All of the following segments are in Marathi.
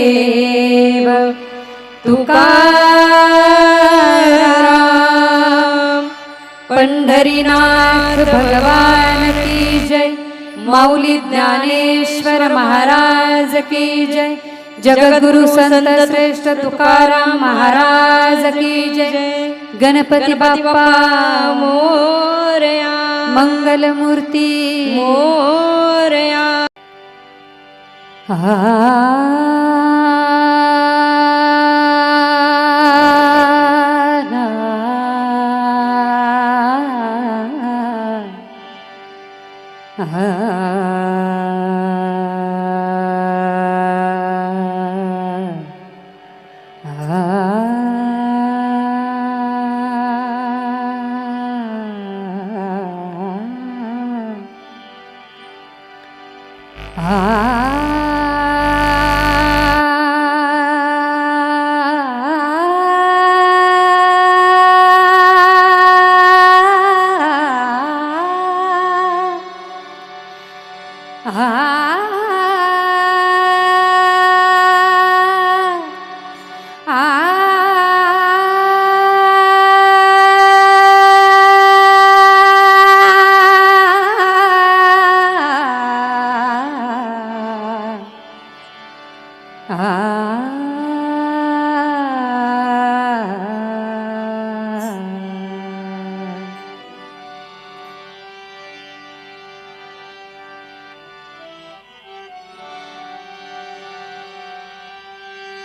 देव तुकाराम पंढरीनाथ भगवान की जय माऊली ज्ञानेश्वर महाराज की जय जगद्गुरु संत श्रेष्ठ तुकाराम महाराज की जय गणपती बाप्पा मोरया मंगलमूर्ती मोरया. Ah.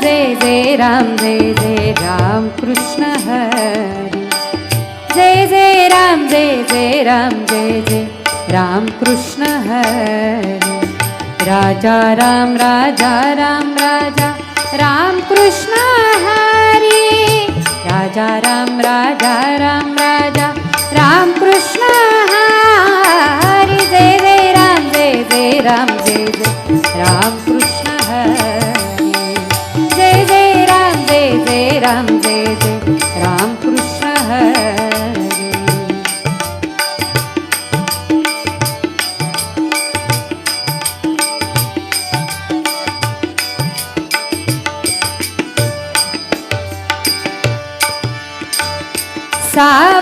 जय जय राम जय जय राम कृष्ण हरी। जय जय राम जय जय राम जय जय राम कृष्ण हरी। राजा राम राजा राम राजा राम कृष्ण हरी। राजा राम राजा राम राजा começar.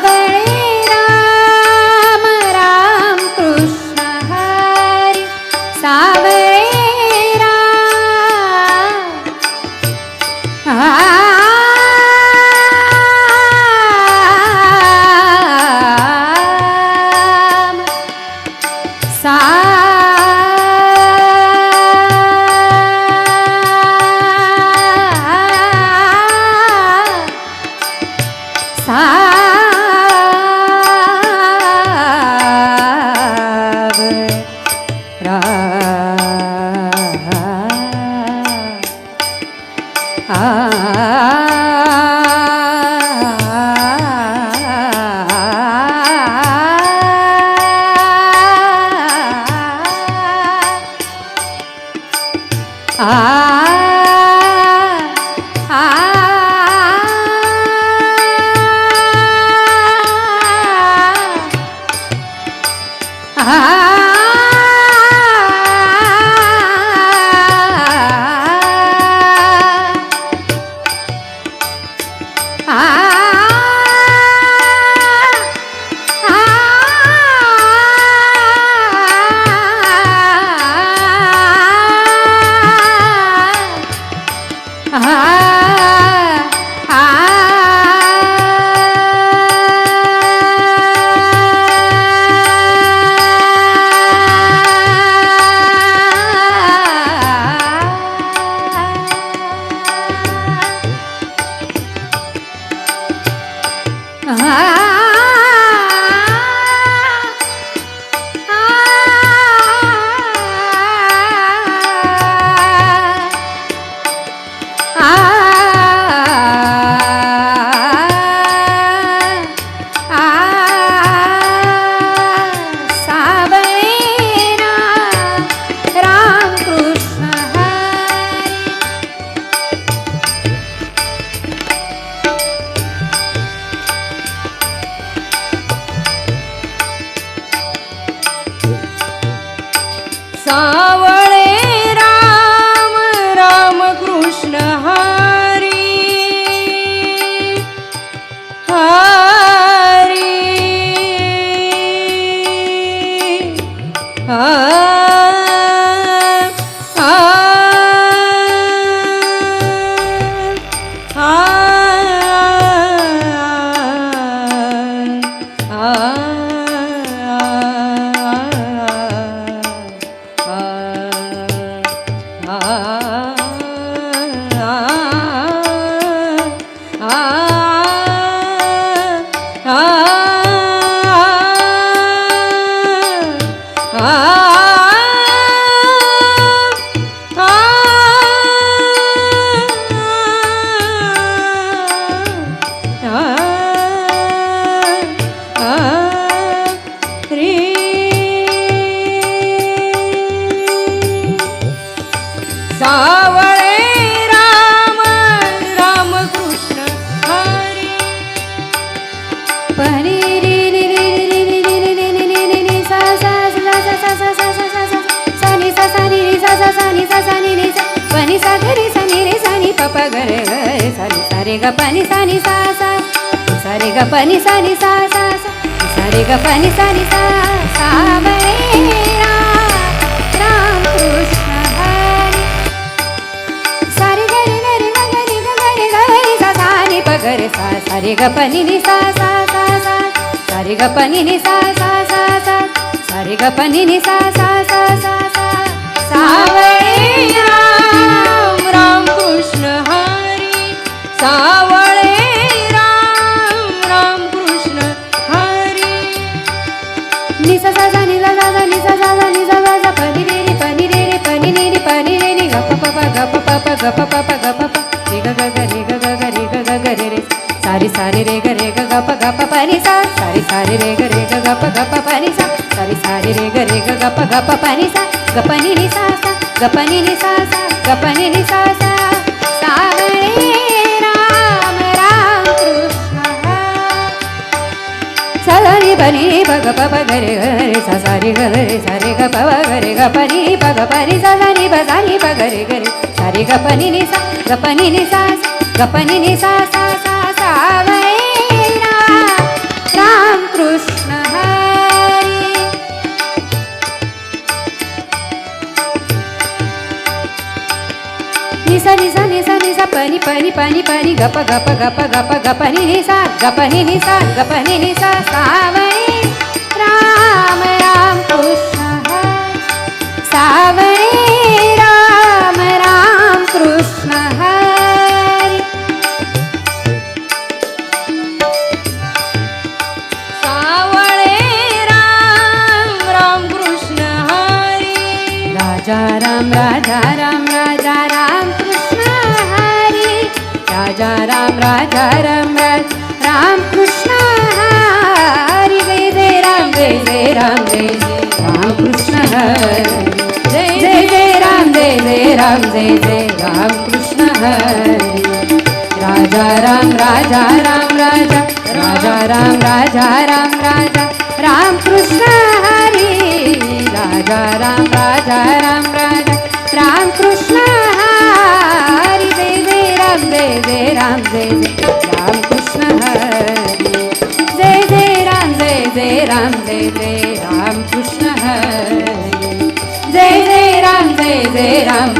啊。గరి గరి సరి సరి గ పని సని సా సా సరి గ పని సని సా సా సరి గ పని సని సా సా బరే రామ కృష్ణ హరి సరి గరి గరి గరి గరి గరి సా సా ని ప గరి సా సరి గ పని ని సా సా సా సా సరి గ పని ని సా సా సా సా సరి గ పని ని సా సా సా సా సా సా బరే రామ सावळे राम राम कृष्ण हरी निसा सा सा निसा सा सा निसा सा सा निसा सा सा पनि रे रे पनि रे रे पनि रे रे पनि रे रे गप पप गप पप गप पप गप पप रे ग ग रे ग ग ग रे ग ग ग रे रे सारी सारी रे ग रे ग गप गप पनि सा सारी सारी रे ग रे ग गप गप पनि सा सारी सारी रे ग रे ग गप गप पनि सा गपनी नि सा सा गपनी नि सा सा गपनी नि सा सा ग प ग रे ग रे सा सा रे ग रे सा रे ग प प ग रे ग प री प ग प री सा सा री प सा री प ग रे. ग रे सा रे ग प नि नि सा ग प नि नि सा ग प नि नि सा सा सा सा वैरा राम कृष्ण हरी नि सा नि सा नि सा नि सा प नि प नि प नि प नि ग प राम जय जय राम कृष्ण हरी राजा राम राजा राम राजा राजा राम राजा राम राजा राम कृष्ण